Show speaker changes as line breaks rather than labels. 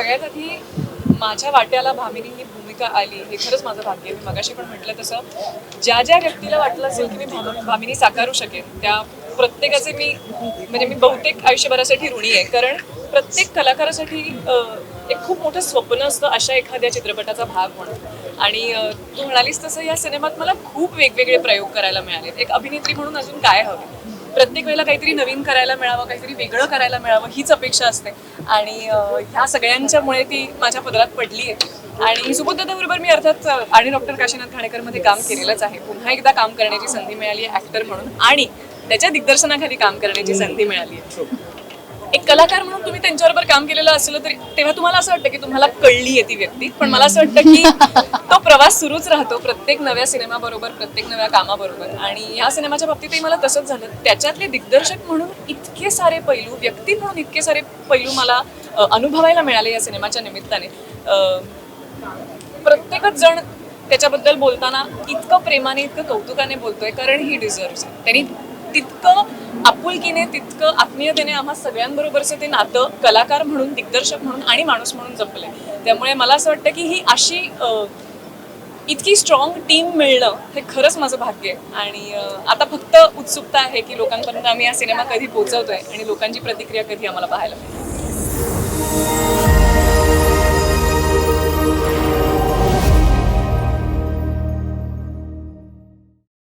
सगळ्यात आधी माझ्या वाट्याला भामिनी ही भूमिका आली हे खरंच माझं भाग्य आहे. मी मगाशी पण म्हटलं तसं ज्या ज्या व्यक्तीला वाटलं असेल की मी भामिनी साकारू शकेन त्या प्रत्येकाचे मी म्हणजे मी बहुतेक आयुष्यभरासाठी ऋणी आहे कारण प्रत्येक कलाकारासाठी एक खूप मोठं स्वप्न असतं अशा एखाद्या चित्रपटाचा भाग म्हणून. आणि तू म्हणालीस तसं या सिनेमात मला खूप वेगवेगळे प्रयोग करायला मिळाले एक अभिनेत्री म्हणून अजून काय हवं? प्रत्येक वेळेला काहीतरी नवीन करायला मिळावं काहीतरी वेगळं करायला मिळावं हीच अपेक्षा असते. आणि ह्या सगळ्यांच्यामुळे ती माझ्या पदरात पडली आहे. आणि सुबोधदाबरोबर मी अर्थात आणि डॉक्टर काशीनाथ घाणेकरमध्ये काम केलेलंच आहे. पुन्हा एकदा काम करण्याची संधी मिळाली ॲक्टर म्हणून. आणि त्याच्या दिग्दर्शनाखाली काम करण्याची संधी मिळाली आहे. एक कलाकार म्हणून तुम्ही त्यांच्याबरोबर काम केलेलं असलं तरी तेव्हा तुम्हाला असं वाटतं की तुम्हाला कळली आहे ती व्यक्ती. पण मला असं वाटतं की तो प्रवास सुरूच राहतो प्रत्येक नव्या सिनेमाबरोबर प्रत्येक नव्या कामाबरोबर. आणि ह्या सिनेमाच्या बाबतीतही मला तसंच झालं. त्याच्यातले दिग्दर्शक म्हणून इतके सारे पैलू व्यक्ती म्हणून इतके सारे पैलू मला अनुभवायला मिळाले या सिनेमाच्या निमित्ताने. प्रत्येकच जण त्याच्याबद्दल बोलताना इतकं प्रेमाने इतकं कौतुकाने बोलतोय कारण ही डिझर्व त्यांनी तितकं आपुलकीने तितकं आत्मीयतेने आम्हा सगळ्यांबरोबरचं ते नातं कलाकार म्हणून दिग्दर्शक म्हणून आणि माणूस म्हणून जपलंय. त्यामुळे मला असं वाटतं की ही अशी इतकी स्ट्रॉंग टीम मिळणं हे खरंच माझं भाग्य आहे. आणि आता फक्त उत्सुकता आहे की लोकांपर्यंत आम्ही हा सिनेमा कधी पोहोचवतोय आणि लोकांची प्रतिक्रिया कधी आम्हाला पाहायला मिळेल.